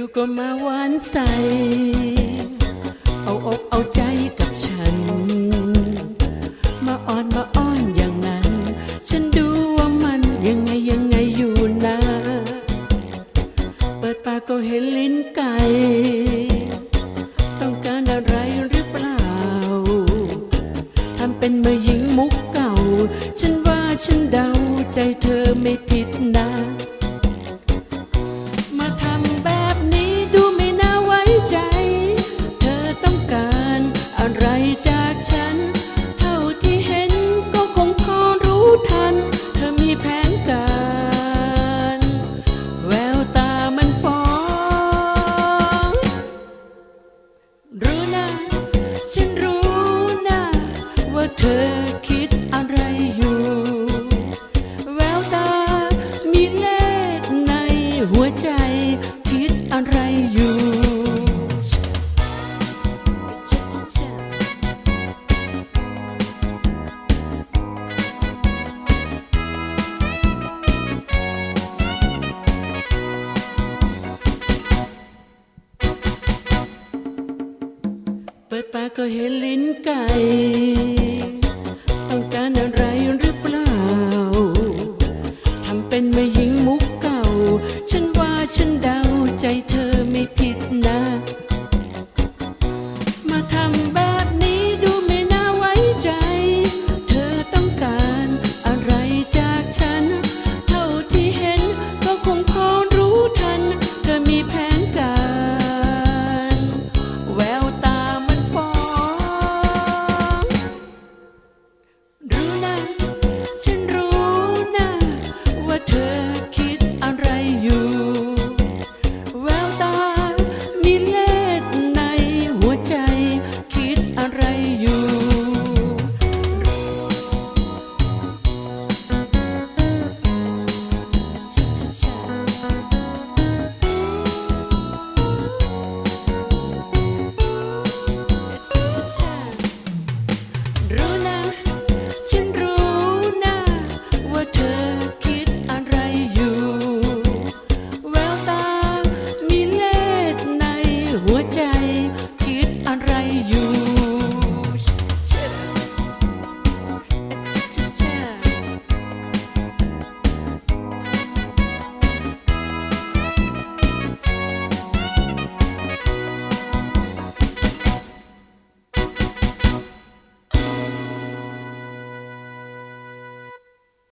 ู่ก็มาหวานใส เอาอกเอาใจกับฉัน มาอ่อนมาอ้อนอย่างนั้น ฉันดูว่ามันยังไงยังไงอยู่นะ เปิดปากก็เห็นลิ้นไก่ต้องการอะไรหรือเปล่า ทำเป็นมายิงมุกเก่า ฉันว่าฉันเดาใจเธอไม่ผิดนะ ฉัน เท่าที่เห็นก็คงพอรู้ทัน เธอมีแผนการ แววตามันฟ้อง รู้นะ ฉันรู้นะ ว่าเธอคิด ก็เห็นลิ้นไก่ ต้องการอะไรหรือเปล่า ทำเป็นมายิงมุกเก่า ฉันว่าฉันเดาใจเธอไม่ผิดนะ หัวใจ